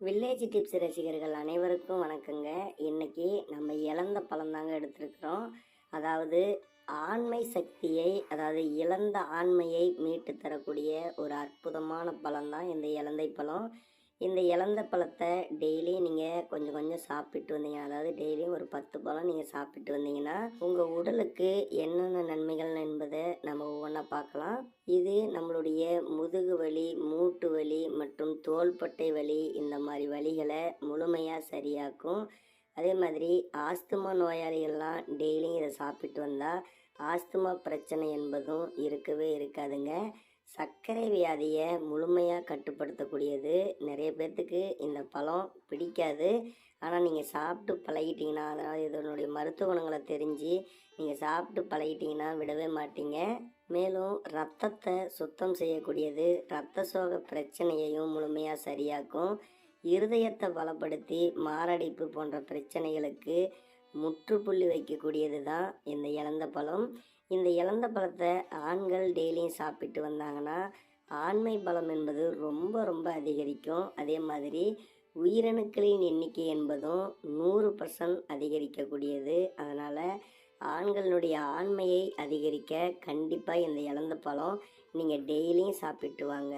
Village tips ரசிகர்கள் அனைவருக்கும் வணக்கங்க. இன்னைக்கு நம்ம இழந்த பழம் தாங்க எடுத்திருக்கிறோம். அதாவது ஆண்மை சக்தியை அதாவது இழந்த ஆண்மையை மீட்டு தரக்கூடிய ஒரு அற்புதமான பழம் தான் இந்த இலந்தை பழம் இந்த இலந்த பழத்தை டெய்லி நீங்கள் கொஞ்சம் கொஞ்சம் சாப்பிட்டு வந்தீங்க அதாவது டெய்லியும் ஒரு பத்து பழம் நீங்கள் சாப்பிட்டு வந்தீங்கன்னா உங்கள் உடலுக்கு என்னென்ன நன்மைகள் என்பதை நம்ம ஒவ்வொன்றா பார்க்கலாம். இது நம்மளுடைய முதுகு வலி மூட்டு வலி மற்றும் தோள்பட்டை வலி இந்த மாதிரி வலிகளை முழுமையாக சரியாக்கும். அதே மாதிரி ஆஸ்துமா நோயாளிகள்லாம் டெய்லியும் இதை சாப்பிட்டு வந்தால் ஆஸ்துமா பிரச்சனை என்பதும் இருக்கவே இருக்காதுங்க. சர்க்கரை வியாதியை முழுமையாக கட்டுப்படுத்தக்கூடியது. நிறைய பேர்த்துக்கு இந்த பழம் பிடிக்காது. ஆனால் நீங்கள் சாப்பிட்டு பழகிட்டீங்கன்னா அதாவது இதனுடைய மருத்துவ குணங்களை தெரிஞ்சு நீங்கள் சாப்பிட்டு பழகிட்டீங்கன்னா விடவே மாட்டீங்க. மேலும் ரத்தத்தை சுத்தம் செய்யக்கூடியது இரத்த சோக பிரச்சனையையும் முழுமையாக சரியாக்கும். இருதயத்தை பலப்படுத்தி மாரடைப்பு போன்ற பிரச்சனைகளுக்கு முற்றுப்புள்ளி வைக்கக்கூடியது தான் இந்த இலந்த பழம். இந்த இலந்த பழத்தை ஆண்கள் டெய்லியும் சாப்பிட்டு வந்தாங்கன்னா ஆண்மை பலம் என்பது ரொம்ப ரொம்ப அதிகரிக்கும். அதே மாதிரி உயிரணுக்களின் எண்ணிக்கை என்பதும் நூறு பர்சன்ட் அதிகரிக்கக்கூடியது. அதனால் ஆண்களுடைய ஆண்மையை அதிகரிக்க கண்டிப்பாக இந்த இலந்த பழம் நீங்கள் டெய்லியும் சாப்பிட்டு வாங்க.